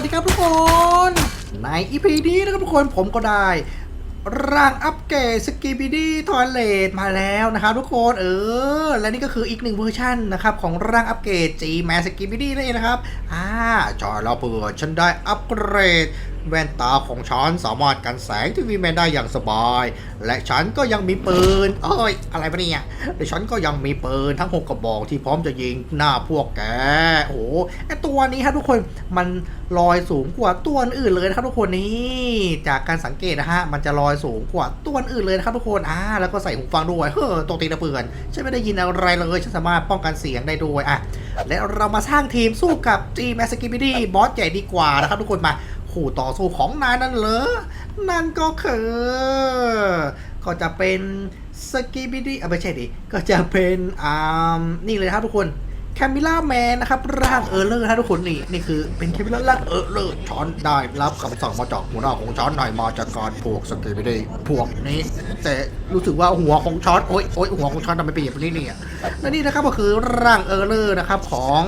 วัสดีครับทุกคน ในอีพีนี้นะครับทุกคนผมก็ได้ ร่างอัปเกรดสกีบีดี้ทอยเลตมาแล้วนะครับทุกคนเออ และนี่ก็คืออีกหนึ่งเวอร์ชันนะครับ ของร่างอัปเกรด G m a s สกีบีดี้นั่นเองนะครับ อ่าจอยเราเปิดฉันได้อัปเกรด แว่นตาของฉันสามารถกันแสงทีวีแมนได้อย่างสบาย และฉันก็ยังมีปืนเอ้ย อะไรปะเนี่ยและฉันก็ยังมีปืนทั้ง6กกระบอกที่พร้อมจะยิงหน้าพวกแก โอ้โหไอตัวนี้ครับทุกคนมันลอยสูงกว่าตัวอื่นเลยนะครับทุกคนนี่จากการสังเกตนะฮะมันจะลอยสูงกว่าตัวอื่นเลยนะครับทุกคนอ่าแล้วก็ใส่หูฟังด้วยเฮ้อตัวตีนะเปือนฉันไม่ได้ยินอะไรเลยฉันสามารถป้องกันเสียงได้ด้วยอะและเรามาสร้างทีมสู้กับ G m a s k i b i d y บอสใหญ่ดีกว่านะครับทุกคนมา คู่ต่อสู้ของนายนั่นเหรอ นั่นก็คือ ก็จะเป็นสกีบิดี้อะไม่ใช่ดิ ก็จะเป็นอ่านี่เลยครับทุกคนแคมิล่าแมนนะครับร่างเออร์เลอร์นะทุกคนนี่นี่คือเป็นแคมิล่าร่างเออร์เลอร์ช้อนได้รับคำสั่งมาจากหัวหน้าของช้อนหน่อยมาจากการพวกสกีบิดี้พวกนี้ แต่รู้สึกว่าหัวของช้อนโอ๊ยโอ๊ยหัวของช้อนทำไมเป็นแบบนี้เนี่ยและนี่นะครับก็คือร่างเออร์เลอร์นะครับของ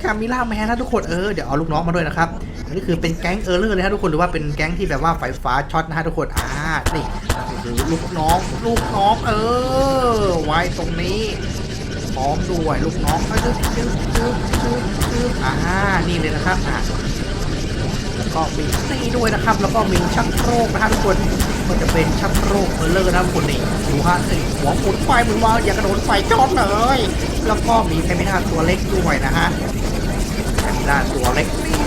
แคมิล่าแมนนะทุกคนเออเดี๋ยวเอาลูกน้องมาด้วยนะครับ อันนี้คือเป็นแก๊งเออร์เลอร์เลยนะทุกคนหรือว่าเป็นแก๊งที่แบบว่าไฟฟ้าช็อตนะฮะทุกคนอ่านี่คือลูกน้องลูกน้องเออ ไว้ตรงนี้พร้อมด้วยลูกน้องเออจึ๊บจึ๊บจึ๊บจึ๊บจึ๊บอ่านี่เลยนะครับอ่าแล้วก็มีนี่ด้วยนะครับ แล้วก็มีชักโครกนะฮะทุกคนก็จะเป็นชักโครกเออร์เลอร์นะทุกคนนี่ดูฮะนี่หัวหมุนไฟเหมือนว่าอยากกระโดดไฟช็อตเลย แล้วก็มีแคมิล่าตัวเล็กด้วยนะฮะ แคมิล่าตัวเล็กนี่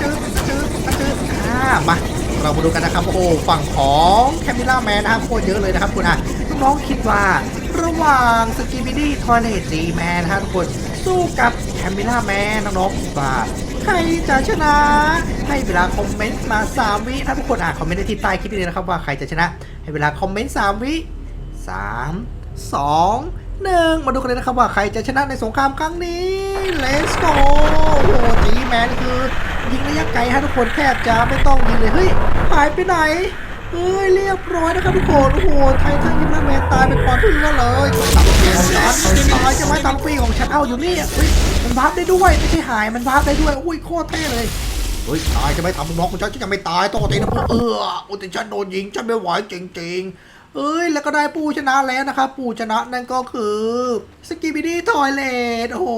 จึ๊บจึ๊บจึ๊บอ่ามาเรามาดูกันนะครับโอ้ฝั่งของแคมิล่าแมนนะครับโคตรเยอะเลยนะครับคุณอะน้องคิดว่าระหว่างสกีบิดี้ทอยเลตจีแมนนะครับทุกคนสู้กับแคมิล่าแมนน้องๆคิดว่าใครจะชนะ ให้เวลาคอมเมนต์มา3วิถ้าทุกคนอ่านคอมเมนต์ได้ที่ใต้คลิปนี้เลยนะครับว่าใครจะชนะ ให้เวลาคอมเมนต์3วิ3 2 1มาดูกันเลยนะครับว่าใครจะชนะในสงครามครั้งนี้ Let's go โอ้โหจีแมนคือ ยิงระยะไกลฮะทุกคนแทบจะไม่ต้องยิงเลยเฮ้ยหายไปไหนเฮ้ยเรียบร้อยนะครับทุกคนโอ้โหไททันยิงแมนตายไปก่อนเพื่อนเลยตังปีของฉันตายจะไหมตังปีของฉันเอาอยู่นี่เฮ้ยมันวาร์ปได้ด้วยไม่ใช่หายมันวาร์ปได้ด้วยอุ้ยโคตรเท่เลยเฮ้ยตายจะไม่ทำน้องของฉันฉันจะไม่ตายโตตีนะพวกเออโอ้แต่ฉันโดนยิงฉันไม่ไหวจริงๆ เอ้ย แล้วก็ได้ปูชนะแล้วนะครับปูชนะนั่นก็คือสกิบิดี้ทอยเลตโอ้โห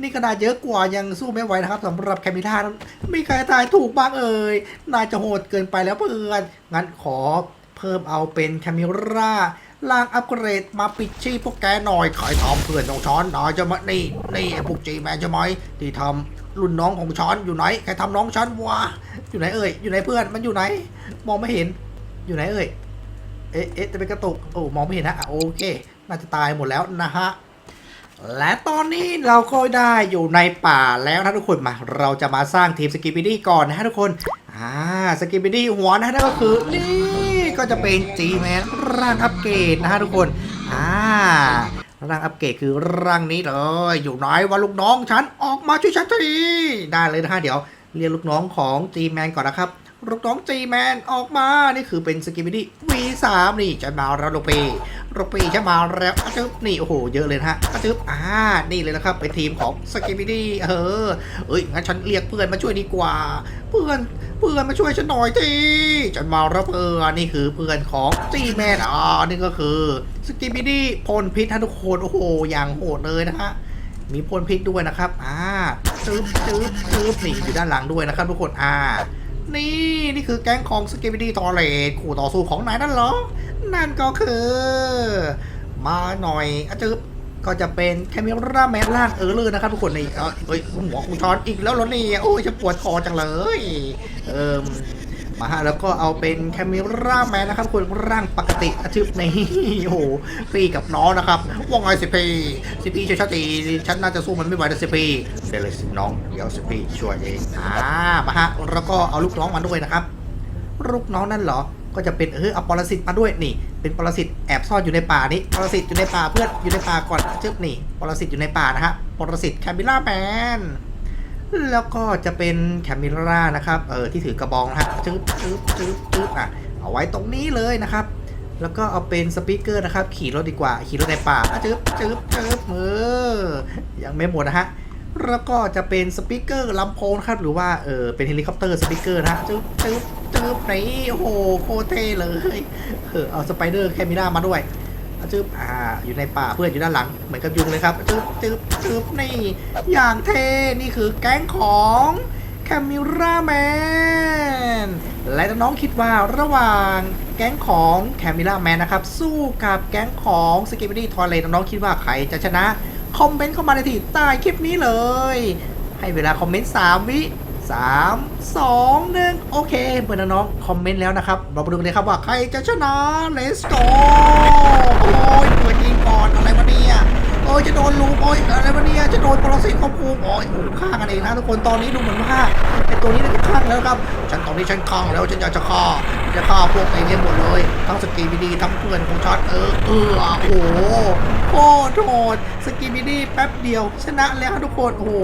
นี่ขนาดเยอะกว่ายังสู้ไม่ไหวนะครับสำหรับแคมิท่าไม่ใครทายถูกบ้างเอ่ยน่าจะโหดเกินไปแล้วเพื่อน งั้นขอเพิ่มเอาเป็นแคมิร่าล่างอัปเกรดมาปิดชีพพวกแกหน่อยขายทำเพื่อนของช้อนนายจะมานี่นี่ไอ้พวกจีแมนใช่ไหมที่ทำรุ่นน้องของช้อนอยู่ไหนใครทำน้องช้อนวะอยู่ไหนเอ่ยอยู่ไหนเพื่อนมันอยู่ไหน มองไม่เห็นอยู่ไหนเอ่ย เอ๊ะเอ๊ะจะเป็นกระตุก โอ้มองไม่เห็นนะอะโอเค น่าจะตายหมดแล้วนะฮะ และตอนนี้เราก็ได้อยู่ในป่าแล้วนะทุกคนมา เราจะมาสร้างทีมสกิป i ดี้ก่อนนะฮะทุกคน อ่า สกิป i ดี้หัวนะนั่นก็คือนี่ก็จะเป็น G Man ร่างอัปเกรดนะฮะทุกคน อ่าร่างอัปเกรดคือร่างนี้เลยอยู่ไหนว่าลูกน้องฉันออกมาช่วยฉันทีได้เลยนะฮะเดี๋ยวเรียกลูกน้องของ G Man ก่อนนะครับ ลูกน้อง G Man ออกมา นี่คือเป็นสกิป i ดี้ V3 นี่จะมาแล้วลูกปีลูกปีจะมาแล้วอะจึ๊บนี่โอ้โหเยอะเลยนะฮะอะจึ๊บอ่านี่เลยนะครับเป็นทีมของสกิป i ดี้เออเอ้ยงั้นฉันเรียกเพื่อนมาช่วยดีกว่า เพื่อนเพื่อนมาช่วยฉันหน่อยทีฉันมาแล้วเพื่อนนี่คือเพื่อนของ G Man อ่านี่ก็คือสกิป i ดี้พ่นพิษทุกคนโอ้โหอย่างโหดเลยนะฮะมีพ่นพิษด้วยนะครับ อ่าจึ๊บจึ๊บจึ๊บนี่อยู่ด้านหลังด้วยนะครับทุกคน อ่า นี่นี่คือแก๊งของสกิบิดี้ทอร์เรตคู่ต่อสู้ของนายนั่นเหรอ นั่นก็คือ มาหน่อยอะจึ๊บก็จะเป็นแคมิราแมนล่างเออเลยนะครับทุกคนนี่เอ้ยเฮ้ยหัวคุณช้อนอีกแล้วรถนี่โอ้ยจะปวดคอจังเลย เออ มาฮะแล้วก็เอาเป็นแคมิราแมนนะครับคนร่างปกติอาชีพนี่โอ้โหปีกับน้องนะครับว่าไงสิพีสิพีช่วยชาตีฉันน่าจะสู้มันไม่ไหวนะสิพีเดี๋ยวเลยสิน้องเดี๋ยวสิพีช่วยเองอ่ามาฮะแล้วก็เอาลูกน้องมาด้วยนะครับลูกน้องนั่นเหรอก็จะเป็นเออเอาปรสิตมาด้วยนี่ เป็นปรสิตแอบซ่อนอยู่ในป่านี้ปรสิตอยู่ในป่าเพื่อนอยู่ในป่าก่อนจึ๊บนี่ปรสิตอยู่ในป่านะฮะปรสิตแคมิล่าแมน แล้วก็จะเป็นแคมิล่านะครับ เออที่ถือกระบองนะฮะจึ๊บจึ๊บจึ๊บจึ๊บอะ เอาไว้ตรงนี้เลยนะครับ แล้วก็เอาเป็นสปีกเกอร์นะครับ ขี่รถดีกว่า ขี่รถในป่าอะจึ๊บจึ๊บจึ๊บมือยังไม่หมดนะฮะ แล้วก็จะเป็นสปีกเกอร์ลำโพงครับ หรือว่า เออเป็นเฮลิคอปเตอร์สปีกเกอร์นะฮะจึ๊บจึ๊บจึ๊บนี่โอ้โหโคเท่เลย เออเอาสไปเดอร์แคมิรามาด้วย จึ๊บอ่า อยู่ในป่าเพื่อนอยู่ด้านหลัง เหมือนกับยุงเลยครับจึ๊บจึ๊บจึ๊บนี่ อย่างเท่ นี่คือแก๊งของแคมิราแมน และน้องคิดว่าระหว่างแก๊งของแคมิราแมนนะครับ สู้กับแก๊งของสกิปปี้ทอร์เรน้องคิดว่าใครจะชนะ คอมเมนต์เข้ามาในที่ใต้คลิปนี้เลย ให้เวลาคอมเมนต์ 3 วิ 3 2 1 โอเค เพื่อนน้องคอมเมนต์แล้วนะครับ เราไปดูกันเลยครับว่าใครจะชนะ Let's go โอ้ยตัวจริงก่อนอะไรวะเนี่ยโอ้ยจะโดนลูกโอ้ยอะไรวะเนี่ยจะโดนปรสิตควบคุมโอ้ยโอ้โหฆ่ากันเองนะทุกคนตอนนี้ดูเหมือนว่าไอตัวนี้น่าจะฆ่าแล้วครับ ฉันตอนนี้ฉันฆ่าแล้วฉันอยากจะฆ่า จะฆ่าพวกไอ้เนี่ยหมดเลย ทั้งสกีบีดีทั้งเพื่อนของฉันเออเออโอ้โหโคตรโหดสกีบีดีแป๊บเดียว ชนะแล้วทุกคนโอ้โห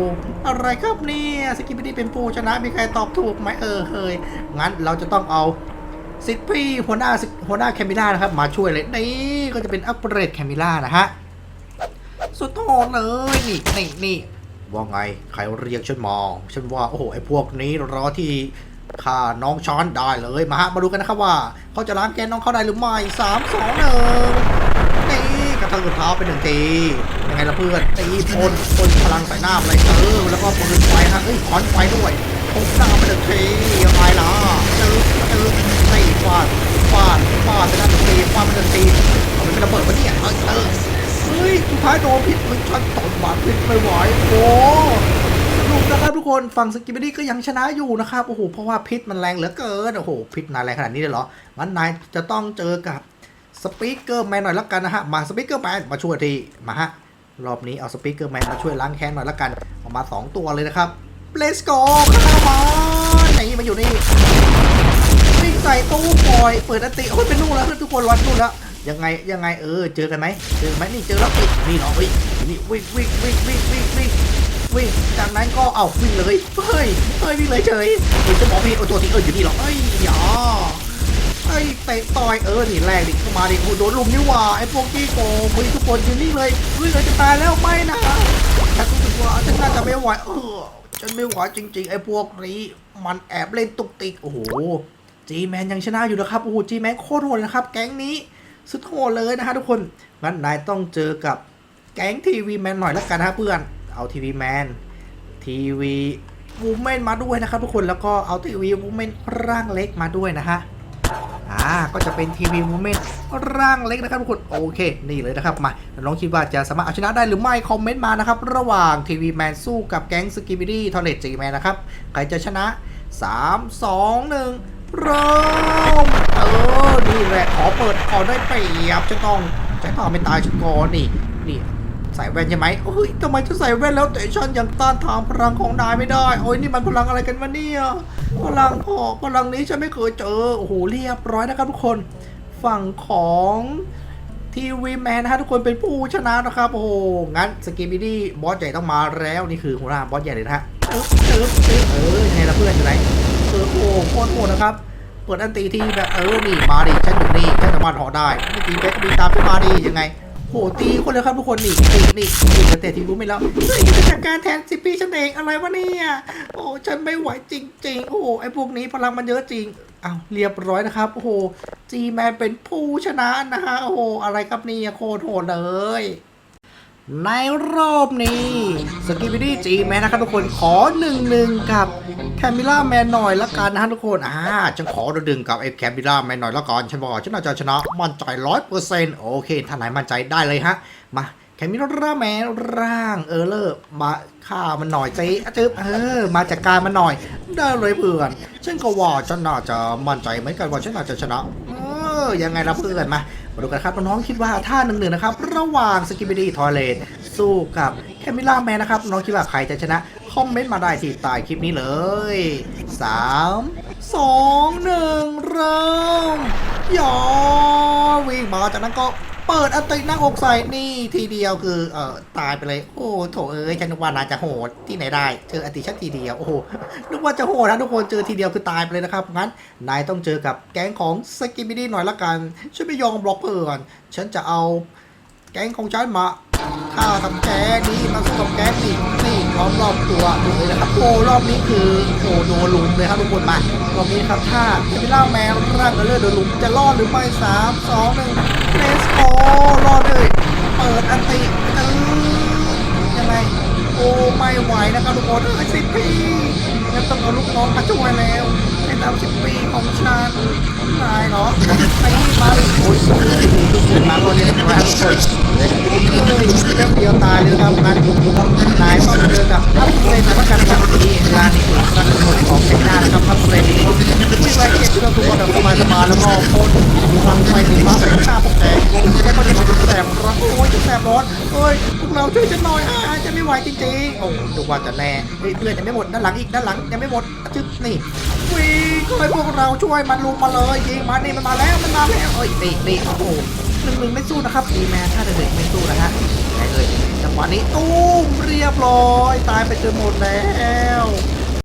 อะไรครับเนี่ยสกีบีดีเป็นผู้ชนะมีใครตอบถูกไหมเออเฮ้ยงั้นเราจะต้องเอาซิกพี่หัวหน้าหัวหน้าแคมิล่านะครับ มาช่วยเลยนี่ก็จะเป็นอัปเกรดแคมิล่านะฮะสุดโหดเลยนี่นี่นี่ว่าไงใครเรียกฉันมาฉันว่าโอ้โหไอ้พวกนี้รอที่ ฆ่าน้องช้อนได้เลยมาฮะมาดูกันนะครับว่า เขาจะล้างแค้นน้องเขาได้หรือไม่สามสองหนึ่งนี่กระทือนเท้าไปหนึ่งทียังไงล่ะเพื่อนตีพ่นพ่นพลังใส่หน้าอะไรเออแล้วก็ปืนไฟฮะเอ้ยขอนไฟด้วยทุบหน้าไปหนึ่งทียังไงล่ะเออเออนี่ฟาดฟาดฟาดไปหน้าหนึ่งทีฟาดไปหนึ่งทีเอามันเป็นระเบิดวะเนี่ยเออเออเฮ้ยสุดท้ายโดนพิษมันชันตอนบาดพิษไม่ไหวโอ้ สรุปนะครับทุกคนฝั่งสกิบดี้ก็ยังชนะอยู่นะครับโอ้โหเพราะว่าพิษมันแรงเหลือเกินโอ้โหพิษนายแรงขนาดนี้เลยเหรองั้นนายจะต้องเจอกับสปีกเกอร์แมนหน่อยละกันนะฮะมาสปีกเกอร์แมนมาช่วยทีมาฮะรอบนี้เอาสปีกเกอร์แมนมาช่วยล้างแค้นหน่อยละกันออกมาสองตัวเลยนะครับเลสโกข้ามานี่มาอยู่นี่วิ่งใส่ตู้ปล่อยเปิดอัติโอ้ยเป็นนู่นแล้วทุกคนวัดนู่นแล้วยังไงยังไงเออเจอกันไหมเจอไหมนี่เจอแล้วนี่นี่เนาะวิ่งนี่วิ่งวิ่งวิ่งวิ่งวิ่งวิ่ง วิ่งจากนั้นก็เอาวิ่งเลยเฮ้ยเฮ้ยวิ่งเลยเฉยเฮ้ยจะบอกพี่โอ้ตัวที่เอออยู่นี่หรอเอ้ยอย่าเอ้ยเตะต่อยเออนี่แรงดิเข้ามาดิโอ้โดนลุมนี่หว่าไอ้พวกที่โกงมึงทุกคนอยู่นี่เลยวิ่งเลยจะตายแล้วไม่นะฉันรู้สึกว่าฉันน่าจะไม่ไหวเออฉันไม่ไหวจริง ๆ ไอ้พวกนี้มันแอบเล่นตุกติกโอ้โหจีแมนยังชนะอยู่นะครับโอ้โหจีแมนโคตรโหดนะครับ แก๊งนี้สุดโหดเลยนะฮะทุกคนงั้นนายต้องเจอกับแก๊งทีวีแมนหน่อยละกันนะเพื่อน เอาทีวีแมนทีวีวูแมนมาด้วยนะครับทุกคนแล้วก็เอาทีวีวูแมนร่างเล็กมาด้วยนะฮะอ่าก็จะเป็นทีวีวูแมนร่างเล็กนะครับทุกคนโอเค นี่เลยนะครับมาน้องคิดว่าจะสามารถเอาชนะได้หรือไม่คอมเมนต์มานะครับระหว่างทีวีแมนสู้กับแก๊งสกิบิดี้ทอร์เรตจีแมนนะครับใครจะชนะ 3 2 1เริ่มเออนี่แหละขอเปิดก่อนได้เปรียบจะต้องจะต้องไม่ตายฉันก่อนนี่นี่ ใส่แว่นใช่ไหมเฮ้ยทำไมจะใส่แว่นแล้วแต่ฉันยังต้านทานพลังของนายไม่ได้ โอ้ยนี่มันพลังอะไรกันวะเนี่ย พลังพอพลังนี้ฉันไม่เคยเจอ โอ้โหเรียบร้อยนะครับทุกคน ฝั่งของทีวีแมนนะฮะทุกคนเป็นผู้ชนะนะครับ โอ้โห งั้นสกีบิดี้บอสใหญ่ต้องมาแล้วนี่คือหัวหน้าบอสใหญ่เลยนะฮะเออเออเออเออยังไงล่ะเพื่อนอยู่ไหนเออโอ้โหโคตรโหดนะครับเปิดอันตีที่แบบเออนี่มาดิฉันอยู่นี่ฉันสามารถห่อได้ไม่ตีแบ็คดีตามขึ้นมาดิยังไง โหตีคนเลยครับทุกคนนี่ตีนี่ตีกระเตะทีรู้ไม่แล้วเฮ้ยจะจัดการแทนซิปี้ฉันเองอะไรวะเนี่ยโอ้ฉันไม่ไหวจริง ๆ โอ้โหไอ้พวกนี้พลังมันเยอะจริงอ้าวเรียบร้อยนะครับ โอ้โหจีแมนเป็นผู้ชนะนะฮะโอ้โหอะไรครับเนี่ยโคตรโหดเลย ในรอบนี้สกิปปี้จีแมนนะครับทุกคนขอหนึ่งหนึ่งกับแคมิล่าแมนหน่อยละกันนะฮะทุกคนอ่าฉันขอดึงกับไอ้แคมิล่าแมนหน่อยละกันฉันบอกฉันน่าจะชนะมั่นใจร้อยเปอร์เซ็นต์โอเคถ้านไหนมั่นใจได้เลยฮะ มาแคมิล่าแมนร่างเออเลอร์มาฆ่ามันหน่อยสิอะจึ๊บเออ มาจัดการมันหน่อย ได้เลยเพื่อนฉันก็ว่าฉันน่าจะมั่นใจเหมือนกันว่าฉันน่าจะชนะเออยังไงล่ะเพื่อนมา มาดูกันครับน้องคิดว่าท่าหนึ่งหนึ่งนะครับ ระหว่างสกิบิดี้ทอยเลตสู้กับแคมิล่าแมนนะครับ น้องคิดว่าใครจะชนะ คอมเมนต์มาได้ที่ใต้คลิปนี้เลย 3 2 1 เริ่มยอวิ่งมาจากนั้นก็ เปิดอันติหน้าอกใส่นี่ทีเดียวคือเอ่อตายไปเลย โอ้โถเอ้ยฉันนึกว่านาจะโหดที่ไหนได้เจออันติชัดทีเดียวโอ้โหนึกว่าจะโหดนะทุกคนเจอทีเดียวคือตายไปเลยนะครับงั้นนายต้องเจอกับแก๊งของสกิมิดี้หน่อยละกันฉันไม่ยอมบล็อกเพื่อนฉันจะเอาแก๊งของฉันมาฆ่าทำแกนี่มาสู้กับแก๊งนี่นี่ ล้อมรอบตัวเลยนะครับโอ้รอบนี้คือโอ้โดนลุมเลยครับทุกคนมารอบนี้ครับถ้าเทมิล่าแมนร่างเอเลอร์โดนลุมจะรอดหรือไม่สามสองหนึ่งเลสโกรอดเลยเปิดอันติเออยังไงโอ้ไม่ไหวนะครับทุกคนเอ้ยสิบปีงั้นต้องเอาลูกน้องมาช่วยแล้วในตามสิบปีของฉันนายเหรอไอ้มาเลยโอ้ย นมาคนเดียวนะครับทุกคนเฮ้ยแป๊บเดียวตายเลยครับนายนายต้องเจอกับอัพเลนนะกันครับที่ร้านนี้คือร้านคนของเซน่านะครับอัพเลนนี้ไม่ไว้เก็บเครื่อทุกคนแบบสบายสบายแล้วก็โคตรฟังไปถึงมาเป็นหน้าปกแดงแค่คนเดียวแสบร้อนโอ้ยจะแสบร้อนเอ้ยพวกเราช่วยฉันหน่อยอ่าจะไม่ไหวจริงๆโอ้ดูว่าจะแน่เฮ้เลือดยังไม่หมดด้านหลังอีกด้านหลังยังไม่หมดจึ๊บนี่วิ่งก็ให้พวกเราช่วยมันลุมมาเลยยิงมันนี่มันมาแล้วมันมาแล้วเอ้ยนี่นี่โอ้โหนึ่งหนึ่งไม่สู้นะครับดีแมนถ้าเด็กไม่สู้นะฮะไงเลยจังหวะนี้ตู้มเรียบร้อย ตายไปจนหมดแล้ว